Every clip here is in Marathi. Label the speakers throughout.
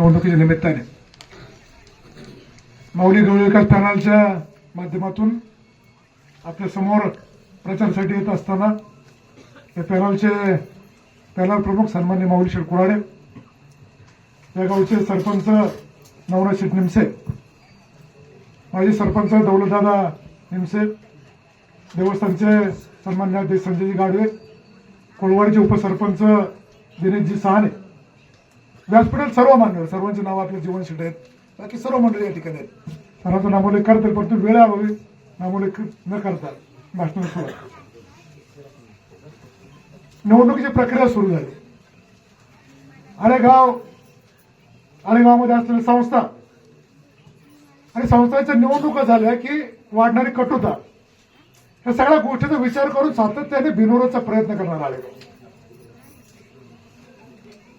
Speaker 1: निवडणुकीच्या निमित्ताने. माऊली गवळी पॅनलच्या माध्यमातून आपल्यासमोर प्रचारासाठी येत असताना या पॅनलचे पॅनल प्रमुख सन्मान्य माऊली शेटकुराडे या गावचे सरपंच नवनाथ शेठ निमसे माजी सरपंच दौलतदादा निमसे देवस्थानचे सन्मान्य संजयजी गाडवे कोळवाडीचे उपसरपंच दिनेशजी सहाने व्यासपीठात सर्व मान्यवर सर्वांचे नाव आपले जीवनशैली आहेत. बाकी सर्व मंडळी या ठिकाणी आहेत. सर्वांचं नामोलेख करतील परंतु वेळाअभावी नामोलेख न करता भाषण सुरू निवडणुकीची प्रक्रिया सुरू झाली. आळेगाव आळेगावमध्ये असलेल्या संस्था आणि संस्थांच्या निवडणुका झाल्या की वाढणारी कटुता. या सगळ्या गोष्टीचा विचार करून सातत्याने बिनोराचा प्रयत्न करणार आलेगाव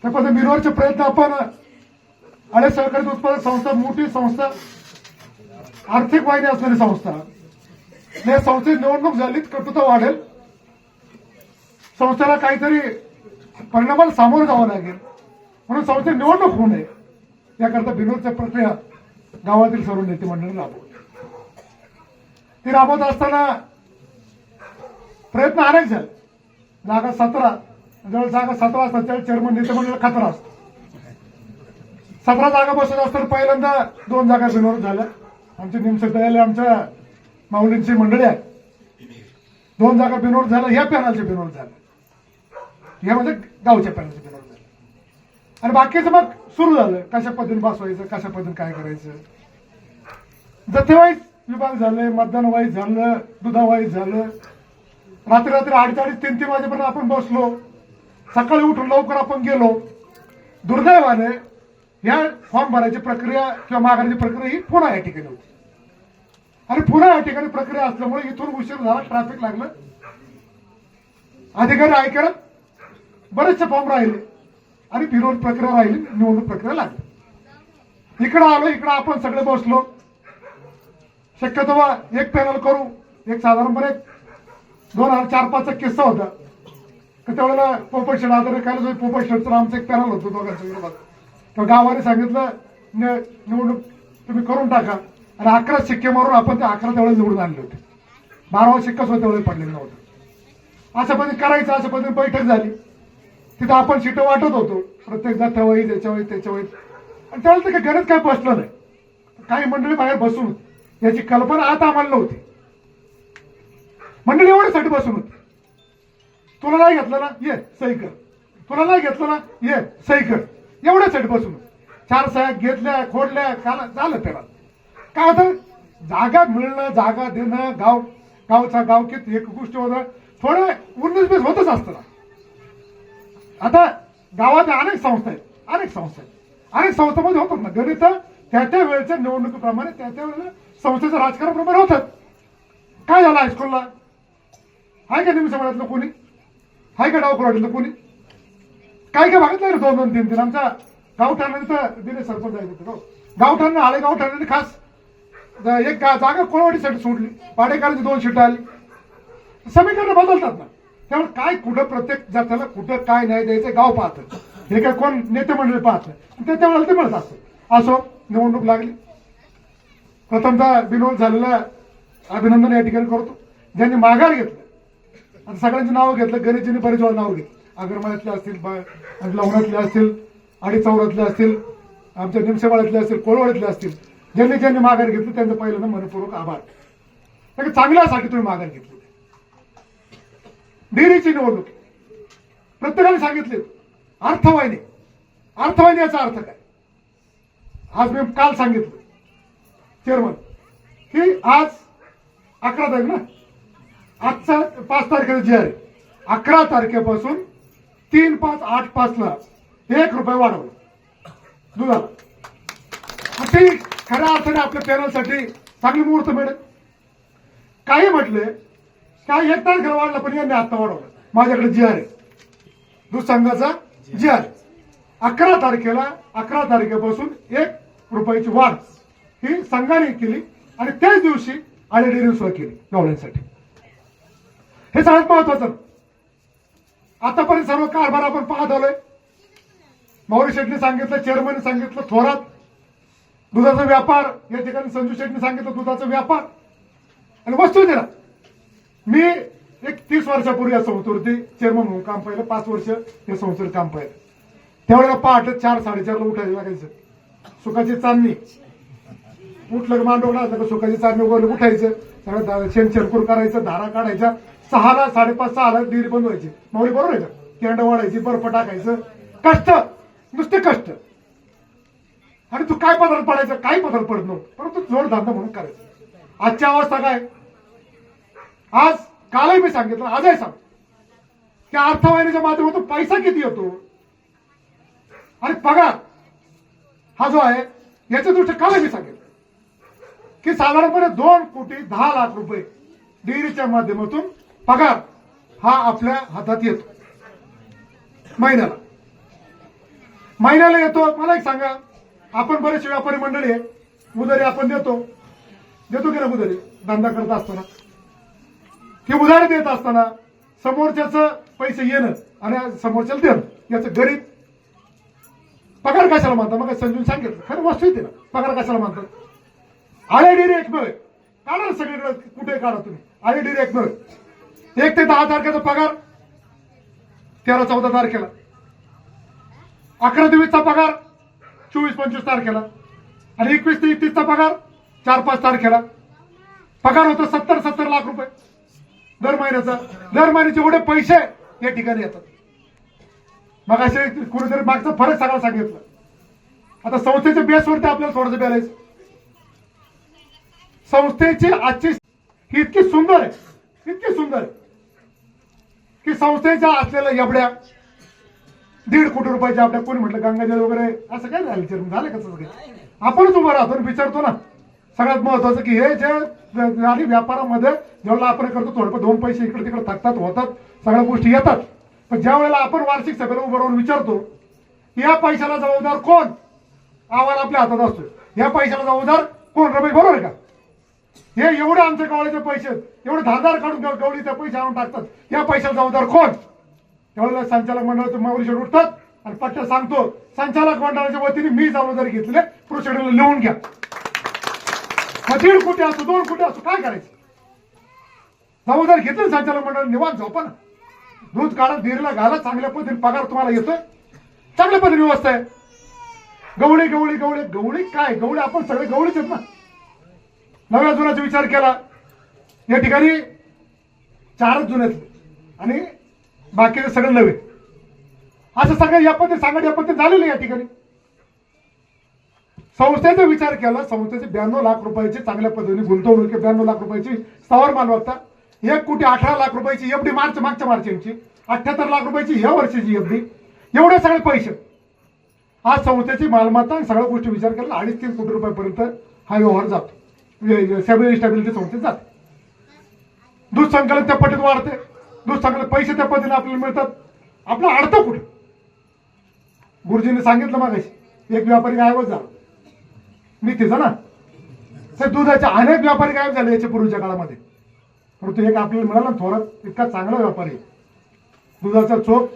Speaker 1: त्या पद्धतीने प्रयत्न आपण अनेक सहकारी उत्पादक संस्था मोठी संस्था आर्थिक वाहिनी असणारी संस्था. या संस्थेत निवडणूक झाली कटुता वाढेल. संस्थेला काहीतरी परिणामाला सामोरं जावं लागेल. म्हणून संस्थेत निवडणूक होऊ नये. याकरता बिनोरच्या प्रक्रिया गावातील सर्व नेते मंडळी राबवली ती राबवत असताना प्रयत्न अनेक झाले जागा सतरा जवळ जागा सतरा असतात त्यावेळी चेअरमन नेते मंडळ खतरा असतो. सतरा जागा बसत असताना पहिल्यांदा दोन जागा बिनवर झाल्या. आमची निमसे आमच्या माऊलींची मंडळी आहे दोन जागा बिनवर झाल्या ह्या पॅनलचे बिनवर झाले. हे म्हणजे गावच्या पॅनलचे बिनवर झाले. आणि बाकीचं मग सुरू झालं. कशा पद्धतीने बसवायचं कशा पद्धतीने काय करायचं. जथेवाईज विभाग झाले मतदान वाईज झालं दुधावाईज झालं. रात्री रात्री अडीच अडीच तीन तीन वाजेपर्यंत आपण बसलो. सकाळी उठून लवकर आपण गेलो. दुर्दैवाने या फॉर्म भरायची प्रक्रिया किंवा मागण्याची प्रक्रिया ही पुन्हा या ठिकाणी होती. आणि पुन्हा या ठिकाणी प्रक्रिया असल्यामुळे इथून उशीर झाला ट्रॅफिक लागलं. अधिकारी ऐकत बरेचसे फॉर्म राहिले आणि विरोध प्रक्रिया राहिली निवडणूक प्रक्रिया लागली. इकडं आलो इकडं आपण सगळे बसलो. शक्यतो बा एक पॅनल करू एक साधारणपणे दोन हजार चार पाचचा किस्सा होता. तर त्यावेळेला पोपट शेड आधार काय पोपट शेडचं आमचं एक पॅनल होतं दोघांच्या विरोधात. तर गावाने सांगितलं "नि- निवडणूक तुम्ही करून टाका. आणि अकरा शिक्के मारून आपण ते अकरा त्यावेळेस निवडून आणले होते. बारावा शिक्का सुद्धा त्यावेळेस पडलेला नव्हतं. अशा पद्धतीने करायचं अशा पद्धतीने बैठक झाली. तिथं आपण सीटं वाटत होतो. प्रत्येक जात्या वही त्याच्या वही त्याच्या वही आणि त्यावेळेला ते काही गणित काय बसलं नाही. काही मंडळी बाहेर बसून याची कल्पना आता आम्हाला नव्हती. मंडळी एवढ्यासाठी बसून होती. तुला नाही घेतलं ना? ये सही कर. तुला नाही घेतलं ना? ये सही कर. एवढ्यासाठी बसून. चार साहेब घेतल्या खोडल्या काला झालं त्याला काय होतं? जागा मिळणं जागा देणं गाव गावचा गाव किती एक गोष्ट होतं. थोडं उन्नीस बीस होतच असतं. ना आता गावात अनेक संस्था आहेत. अनेक संस्था आहेत. अनेक संस्थामध्ये होतात ना. गणित त्या त्या वेळेच्या निवडणुकीप्रमाणे त्या त्या वेळेला संस्थेचं राजकारणाप्रमाणे होतात काय झालं हायस्कूलला हाय का निमिष समाजातलं कोणी? हाय का डावकुराडीतलं कोणी? काय काय भागात नाही रे दोन दोन तीन तीन? आमच्या गावठाणाने तर दिले सरपंच आहे तिथे, हो. गावठाणं गावठाण आळे गावठाणाने खास. एक जागा कोळवाडीसाठी सोडली. पाडेकरांची दोन सीटं आली. समीकरणं बदलतात ना. त्यामुळे काय कुठं प्रत्येक जात्याला कुठं काय न्याय द्यायचं गाव पाहतं. हे काय कोण नेते मंडळी पाहतं ते त्यावेळेला ते म्हणत असतं असो निवडणूक लागली. प्रथमतः बिनोद झालेला अभिनंदन या ठिकाणी करतो. ज्यांनी माघार घेतलं आता सगळ्यांची नावं घेतलं गणेशजीने बरेच वेळा नावं घेतली. अगरमाळ्यातले असतील लवणातले असतील आणि चौरातले असतील आमच्या निमसेवाड्यातले असतील कोळवाड्यातले असतील ज्यांनी ज्यांनी माघारी घेतली त्यांचं पहिल्यांदा मनपूर्वक आभार. कारण चांगल्यासाठी तुम्ही माघार घेतली. डेरीची निवडणूक. प्रत्येकाने सांगितले. अर्थवाहिनी. अर्थवाहिनी याचा अर्थ काय? आज मी काल सांगितलं. चेअरमन की आज अकरा तारीख ना? आजचा पाच तारखेला जी आहे अकरा तारखेपासून तीन पाच आठ पाचला एक रुपये वाढवलं. दुधाला. असे खऱ्या अर्थाने आपल्या पॅनलसाठी चांगली मुहूर्त मिळेल. काही म्हटले काय एक तारखेला वाढला पण यांनी आत्ता वाढवलं. माझ्याकडे जी आर आहे दूध संघाचा जी आर अकरा तारखेला अकरा तारखेपासून एक रुपयाची वाढ ही संघाने केली आणि त्याच दिवशी आळे डेअरी सुरू केली. गवळ्यांसाठी हे सगळ्यात महत्वाचं. आतापर्यंत सर्व कारभार आपण पाहत आलोय. माऊरी शेटने सांगितलं चेअरमन सांगितलं थोरात. दुधाचा व्यापार या ठिकाणी संजू शेटने सांगितलं दुधाचा व्यापार. आणि वस्तू दिला. मी एक तीस वर्षापूर्वी या संस्थेवरती चेअरमन म्हणून काम पाहिलं. पाच वर्ष या संस्थेवर काम पाहिलं. त्यावेळेला पहाटे चार साडेचारला उठायचं लागायचं. सुखाची चांदणी. उठलं की मांडवला सुखाची चांगली वगैरे उठायचं. सगळं दा- शेण करायचं धारा काढायच्या. सहाला साडेपाच सहाला डिग्री बंद व्हायची. माऊली बरोबर आहे का? केंड वाढायची बर्फ टाकायचं. कष्ट! नुसते कष्ट. आणि तू काय पदार्थ पडायचं? काही पदार्थ पडत नव्हतं. परंतु जोडधंदा म्हणून करायचं. आजची अवस्था काय? आज कालही मी सांगितलं आजही सांग. त्या अर्थवाहिनीच्या माध्यमातून पैसा किती येतो? आणि पगार हा जो आहे याच्या दृष्टी कालही मी सांगितलं. की साधारणपणे दोन कोटी दहा लाख रुपये डेअरीच्या माध्यमातून पगार हा आपल्या हातात येतो. महिन्याला. महिन्याला येतो. मला एक सांगा. आपण बरेचसे व्यापारी मंडळी आहे. उधारी आपण देतो. देतो की ना उधारी? धंदा करत असताना. ती उधारी देत असताना समोरच्याच पैसे येणं आणि समोरच्याला देणं याचं गरीब पगार कशाला मानतात? मग समजून सांगितलं. खरं वस्तू येते ना. पगार कशाला मानतात? आय डी एक मिळे काढा सगळीकडे कुठे काढा तुम्ही? आळे डिरे एक एक ते दहा तारखेचा पगार तेरा चौदा तारखेला. अकरा ते वीसचा पगार चोवीस पंचवीस तारखेला. आणि एकवीस ते एकतीसचा पगार चार पाच तारखेला. पगार होतो सत्तर सत्तर लाख रुपये. दर महिन्याचा. दर महिन्याचे एवढे पैसे या ठिकाणी येतात. मग असे कुणीतरी मागचा फरक सगळा सांगितलं. आता संस्थेच्या बेसवरती आपल्याला थोडंसं बॅलेन्स संस्थेची आजची ही इतकी सुंदर आहे. इतकी सुंदर आहे. की संस्थेच्या असलेल्या एवढ्या दीड कोटी रुपयाच्या आपल्या कोणी म्हटलं गंगाजल वगैरे असं काय झालं चेअरमन झालं कसं तसं काही? आपणच उभं राहतो विचारतो ना. सगळ्यात महत्वाचं की हे जे आणि व्यापारामध्ये जेव्हा आपण करतो थोडं दोन पैसे इकडे तिकडे थकतात होतात सगळ्या गोष्टी येतात. पण ज्या वेळेला आपण वार्षिक सभेला उभं राहून विचारतो या पैशाला जबाबदार कोण? आव्हान आपल्या हातात असतो या पैशाला जबाबदार कोण? रमेश बरोबर आहे का? हे एवढे आमचे गवळीचे पैसे एवढे धारदार काढून गवळीचे पैसे आणून टाकतात. या पैशाला जबाबदार कोण? त्यावेळेला संचालक मंडळाचे माऊलीशेड उठतात आणि पट्ट्या सांगतो संचालक मंडळाच्या वतीने मी जबाबदारी घेतले प्रोसिडरला लिहून घ्या. मग दीड कोटी असो दोन कोटी असो काय करायचं? जबाबदारी घेतली संचालक मंडळ निवांत झोपा ना. दूध काढा दीरला घाला चांगल्या पद्धतीने पगार तुम्हाला येतोय. चांगल्या पद्धतीने व्यवस्था आहे. गवळी गवळी गवळी गवळी काय? गवळी आपण सगळे गवळीच आहेत ना. नव्या जुन्याचा विचार केला. या ठिकाणी चारच जुन्यातले आणि बाकीचे सगळे नवे. असं सगळं या पद्धती सांगत या पद्धती झालेलं या ठिकाणी. संस्थेचा विचार केला संस्थेचे ब्याण्णव लाख रुपयाची चांगल्या पद्धतीने गुंतवणूक ब्याण्णव लाख रुपयाची स्थावर मालमत्ता एक कोटी अठरा लाख रुपयाची एफडी मार्च मागच्या मार्च यांची अठ्याहत्तर लाख रुपयाची ह्या वर्षाची एफडी एवढे सगळे पैसे. आज संस्थेची मालमत्ता सगळ्या गोष्टी विचार केला अडीच तीन कोटी रुपयापर्यंत हा व्यवहार जातो. स्टॅबिलिटी संस्थेत जाते. दूध संकलन त्या पटीत वाढते. दूध संकलन पैसे त्या पद्धतीने आपल्याला मिळतात. आपलं अडतं कुठे? गुरुजीने सांगितलं मागाशी एक व्यापारी गायबच झाला. मी तिचा ना तर दुधाचे अनेक व्यापारी गायब झाले याच्या पूर्वीच्या काळामध्ये. परंतु एक आपल्याला मिळाला ना थोरात इतका चांगला व्यापारी आहे. दुधाचा चोप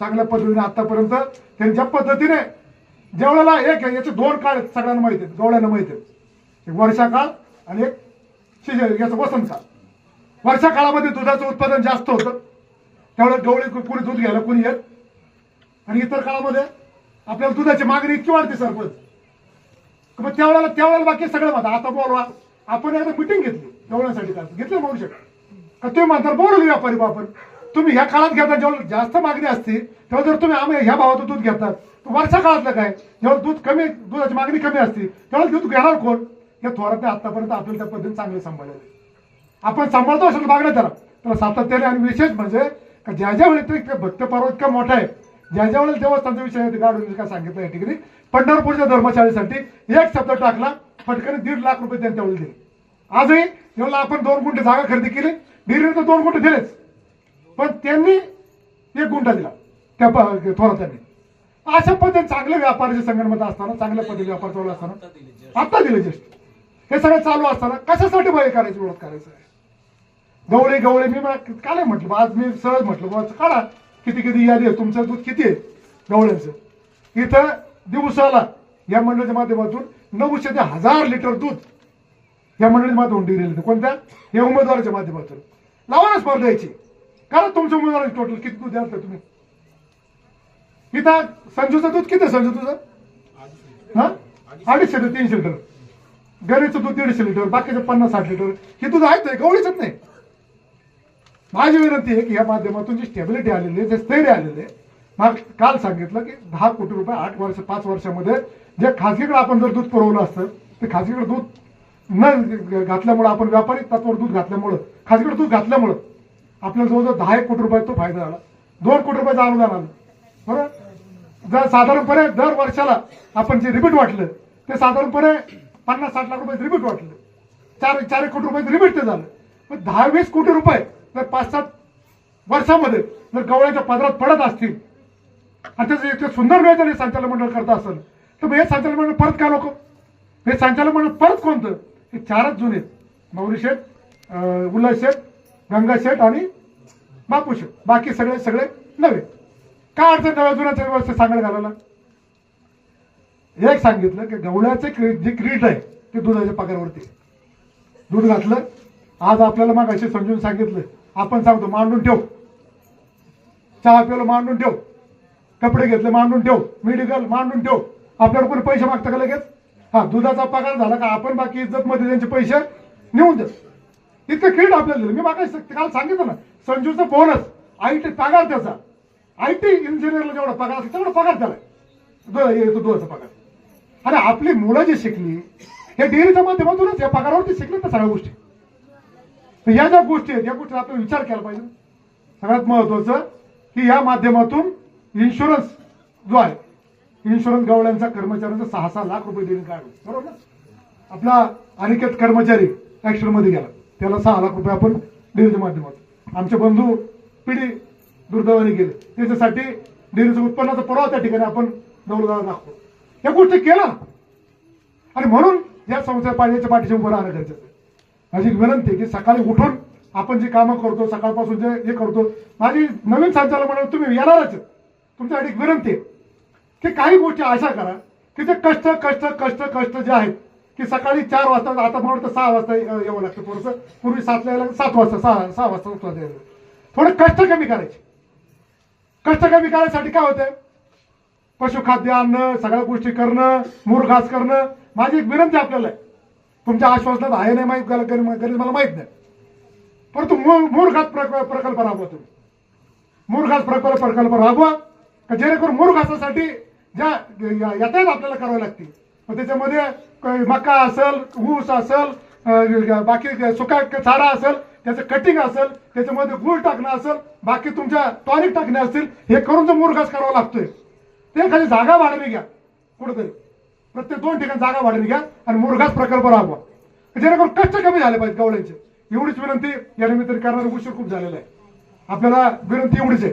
Speaker 1: चांगल्या पद्धतीने आतापर्यंत त्यांच्या पद्धतीने जेवढ्याला एक याचे दोन काळ आहेत, सगळ्यांना माहिती आहेत गवळ्यांना माहिती आहेत. एक वर्षा काळ आणि एक शिजर याचं वसंत काळ. वर्षा काळामध्ये दुधाचं उत्पादन जास्त होतं. त्यावेळेस गवळी कुणी दूध घ्यायला कुणी येत. आणि इतर काळामध्ये आपल्याला दुधाची मागणी इतकी वाढते सरपंच मग त्यावेळेला त्यावेळेला बाकी सगळं म्हणतात आता बोलवा. आपण एकदा मिटिंग घेतली. गवळ्यांसाठी का घेतलं म्हणू शकत का तुम्ही म्हणतात बोलू व्यापारी बा आपण. तुम्ही ह्या काळात घेता जेव्हा जास्त मागणी असते तेव्हा जर तुम्ही आम्ही ह्या भावाचं दूध घेतात वर्षा काळातलं काय? जेव्हा दूध कमी दुधाची मागणी कमी असते तेव्हा दूध घेणार कोण? हे थोरात आतापर्यंत आपल्याला त्या पद्धतीने चांगले सांभाळले आपण सांभाळतो असेल मागणं त्याला. तर सातत्याने आणि विशेष म्हणजे का ज्या ज्या वेळी ते भक्त पर्व इतका मोठा आहे ज्या ज्या वेळेला देवस्थानचा विषय गाडून काय सांगितलं या ठिकाणी पंढरपूरच्या धर्मशाळेसाठी एक शब्द टाकला पटकन दीड लाख रुपये त्यांनी त्यावेळी दिले. आजही जेव्हा आपण दोन गुंठे जागा खरेदी केली डिग्रीने तर दोन गुंठे दिलेच. पण त्यांनी एक गुंठा दिला त्या प- अशा पद्धतीने चांगले व्यापाराचे संगणमत असताना चांगल्या पद्धतीने व्यापार चालू असताना आता दिले जस्ट हे सगळं चालू असताना कशासाठी बळी करायची विरोध करायचं आहे? गवळे गवळे मी काय म्हटलं आज मी सहज म्हटलं बा काढा. किती किती यादी आहे? तुमचं दूध किती आहे? गवळ्यांचं. इथं दिवसाला या मंडळाच्या माध्यमातून नऊशे ते हजार लिटर दूध या मंडळीच्या माध्यमातून डिग्री कोणत्या? या उमेदवाराच्या माध्यमातून. लावा स्पर्धा यायची कारण तुमच्या उमेदवाराची टोटल किती दूध द्याल तुम्ही? इथं संजूचं दूध किती आहे संजू तुझं? हा? अडीचशे ते तीनशे लिटर. गरीचं दूध दीडशे लिटर बाकीचे पन्नास साठ लिटर हे दूध आहे गवळीच नाही. माझी विनंती आहे की या माध्यमातून जी स्टेबिलिटी आलेली आहे जे स्थैर्य आलेले मग काल सांगितलं की दहा कोटी रुपये आठ वर्ष पाच वर्षामध्ये जे खाजगीकडे आपण जर दूध पुरवलं असतं ते खाजगीकडे दूध न घातल्यामुळं आपण व्यापारी तत्वावर दूध घातल्यामुळं खाजगीकडे दूध घातल्यामुळं आपल्याला जवळजवळ दहा एक कोटी रुपये तो फायदा झाला. दोन कोटी रुपयाचं अनुदान आलं. बरोबर जर साधारणपणे दर वर्षाला आपण जे रिपीट वाटलं ते साधारणपणे पन्नास साठ लाख रुपये रिबीट वाटलं चार चार एक कोटी रुपये रिबीट ते झालं. पण दहा वीस कोटी रुपये जर पाच सात वर्षामध्ये जर गवळ्याच्या पदरात पडत असतील आणि त्याचं इतकं सुंदर नियोजन हे संचालक मंडळ करत असेल तर मग हे संचालन मंडळ परत का नको हे संचालक मंडळ परत कोणतं? हे चारच जुने मौरी शेठ अं, शेठ गंगा शेठ आणि बापू शेठ. बाकी सगळे सगळे नवे. काय अडचण नव्या जुन्याच्या व्यवस्थेत सांगायला घालायला? एक सांगितलं की गवळ्याचे जे जी क्रीट आहे ते दुधाच्या पगारावरती दूध घातलं आज आपल्याला मग असे समजून सांगितलं आपण सांगतो मांडून ठेव. चहा प्यालो मांडून ठेव. कपडे घेतले मांडून ठेव. मेडिकल मांडून ठेव. आपल्याला कोणी पैसे मागतं का लगेच? हा दुधाचा पगार झाला का आपण बाकी इज्जत मध्ये त्यांचे पैसे नेऊन देत इतकं क्रीड आपल्याला दिलं. मी मागायचं काल सांगितलं ना संजूचा बोनस आय टी पगार त्याचा. आय टी इंजिनियरला जेवढा पगार असेल तेवढा पगार त्याला दुधाचा पगार. आणि आपली मुलं जी शिकली हे डेअरीच्या माध्यमातूनच या पगारावरती शिकले ना सगळ्या गोष्टी. तर या ज्या गोष्टी आहेत या गोष्टी आपण विचार केला पाहिजे. सगळ्यात महत्वाचं की या माध्यमातून इन्शुरन्स जो आहे इन्शुरन्स गवळ्यांचा कर्मचाऱ्यांचा सहा सहा लाख रुपये देणे काय बरोबर? ना आपला अनिकेत कर्मचारी ऍक्शनमध्ये गेला. त्याला सहा लाख रुपये आपण डेअरीच्या माध्यमातून. आमचे बंधू पिढी दुर्दैवाने गेले. त्याच्यासाठी डेअरीचं उत्पन्नाचा पुरावा त्या ठिकाणी आपण दौलदार दाखवतो. या गोष्टी केला. आणि म्हणून या संसार पाण्याच्या पाठीशी उभं राहणं गरजेचं माझी विनंती की सकाळी उठून आपण जी कामं करतो सकाळपासून जे हे करतो माझी नवीन संचालक म्हणून तुम्ही येणारच तुमच्यासाठी एक विनंती आहे की काही गोष्टी अशा करा की ते कष्ट कष्ट कष्ट कष्ट जे आहेत की सकाळी चार वाजता आता मला वाटतं सहा वाजता यावं लागतं थोडंसं. पूर्वी सातला यायला सात वाजता सहा सहा वाजता थोडं कष्ट कमी करायचे. कष्ट कमी करायसाठी काय होतंय? पशुखाद्य आणणं सगळ्या गोष्टी करणं मूरघास करणं माझी एक विनंती आपल्याला. तुमच्या आश्वासनात आहे नाही माहीत गरज मला माहीत नाही. परंतु मूळ प्रक- प्रकल्प राबवा तुम्ही. मूरघास प्रकल्प प्रकल्प राबवा का जेणेकरून मूरघासासाठी ज्या यातायात आपल्याला करावं लागतील. मग त्याच्यामध्ये मका असेल ऊस असेल बाकी सुका चारा असेल त्याचं कटिंग असेल त्याच्यामध्ये गुळ टाकणं असेल बाकी तुमच्या टॉनिक टाकणे असतील हे करून जो मूरघास करावा लागतोय. ते खाली जागा वाढवी घ्या. कुठेतरी. प्रत्येक दोन ठिकाणी जागा वाढवी घ्या आणि मुरघास प्रकल्प राबवा. जेणेकरून कष्ट कमी झाले पाहिजे गवळ्यांचे एवढीच विनंती या निमित्ताने करणारा उशीर खूप झालेला आहे. आपल्याला विनंती एवढीच आहे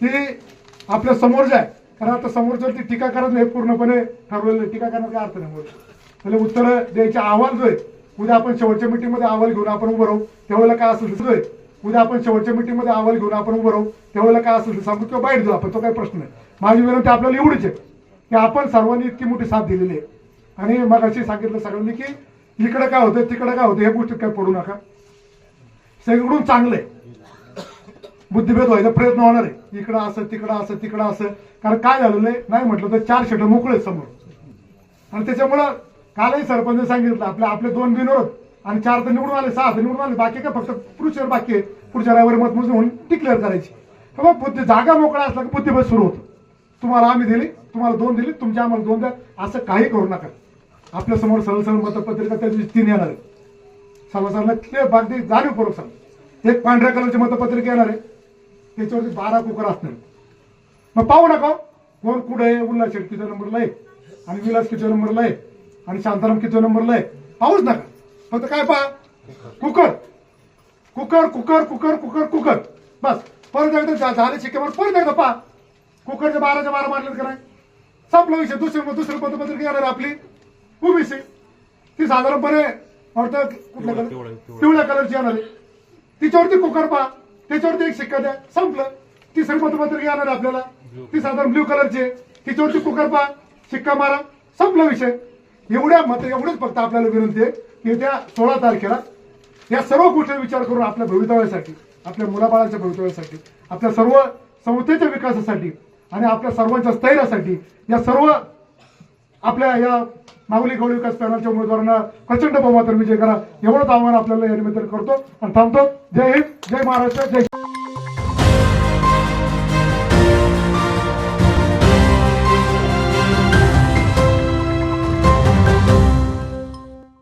Speaker 1: की आपल्यासमोर जे आहे कारण आता समोरच्यावरती टीका करत नाही पूर्णपणे ठरवलेलं टीका करण्याचा काय अर्थ नाही मोर्चा म्हणजे उत्तर द्यायचे अहवाल जो आहे उद्या आपण शेवटच्या मीटिंगमध्ये अहवाल घेऊन आपण उभं राहू. त्यावेळेला काय असेल जो आहे. उद्या आपण शेवटच्या मीटिंगमध्ये अहवाल घेऊन आपण उभं राहू. त्यावेळेला काय असेल सांगू किंवा बाहेर जाऊ आपण तो काही प्रश्न नाही. माझी विनंती आपल्याला एवढीच आहे की आपण सर्वांनी इतकी मोठी साथ दिलेली आहे. आणि मग अशी सांगितलं सगळ्यांनी की इकडे काय होतं तिकडे काय होतं या गोष्टीत काय पडू नका. सगळीकडून चांगलं आहे. बुद्धिभेद व्हायचा प्रयत्न होणार आहे. इकडं असं तिकडं असं तिकडं असं. कारण काय झालेलं आहे? नाही म्हटलं तर चार शेट मोकळे समोर. आणि त्याच्यामुळं कालही सरपंच सांगितलं आपले आपले दोन बिनोर आणि चार तर निवडून आले सहा तर निवडून आले बाकी काय फक्त पुरुषावर बाकी आहे. पुढच्या रविवारी मतमोजणी होऊन डिक्लेअर करायची. बुद्धी जागा मोकळा असला की बुद्धिभेद सुरू होतो. तुम्हाला आम्ही दिली तुम्हाला दोन दिली तुमच्या आम्हाला दोन द्या. असं काही करू नका. आपल्यासमोर सरळ सरळ मतपत्रिका त्या दिवशी तीन येणार आहे सर्वसाधारण क्लिअर बागदी जाणीवपूर्वक सांग. एक पांढऱ्या कलरची मतपत्रिका येणार आहे. त्याच्यावरती बारा कुकर असणार मग पाहू नका हो. कोण कुठे आहे? उल्हास शेठ नंबरला आहे? आणि विलास किती नंबरला आहे? आणि शांताराम किती नंबरला आहे? पाहूच नका. फक्त काय पहा? Cooker. Cooker cooker cooker cooker cooker. बस. परत एकदा झा- झाले शिक्केवर परत एकदा पहा. कुकरच्या बाराच्या बारा मारले का नाही? संपला विषय. दुसरी दुसरी मतपत्रिका येणार आपली? ओबीसी. ती साधारणपणे वाटतं कुठल्या कलर पिवळ्या कलरची येणार आहे. तिच्यावरती कुकर पहा. त्याच्यावरती एक शिक्का द्या. संपलं. तिसरी मतपत्रिका येणार आहे आपल्याला? ती साधारण ब्ल्यू कलरची तिच्यावरती कुकर पहा. शिक्का मारा. संपला विषय. एवढ्या मत एवढंच फक्त आपल्याला विनंती आहे की त्या सोळा तारखेला या सर्व गोष्टी विचार करून आपल्या भवितव्यासाठी आपल्या मुलाबाळांच्या भवितव्यासाठी आपल्या सर्व संस्थेच्या विकासासाठी आणि आपल्या सर्वांच्या स्थैर्यासाठी या सर्व आपल्या या माऊली गौरी विकास पॅनलच्या उमेदवारांना प्रचंड बहुमताने विजय करा. एवढंच आव्हान आपल्याला या निमित्ताने करतो. आणि थांबतो. जय हिंद जय महाराष्ट्र जय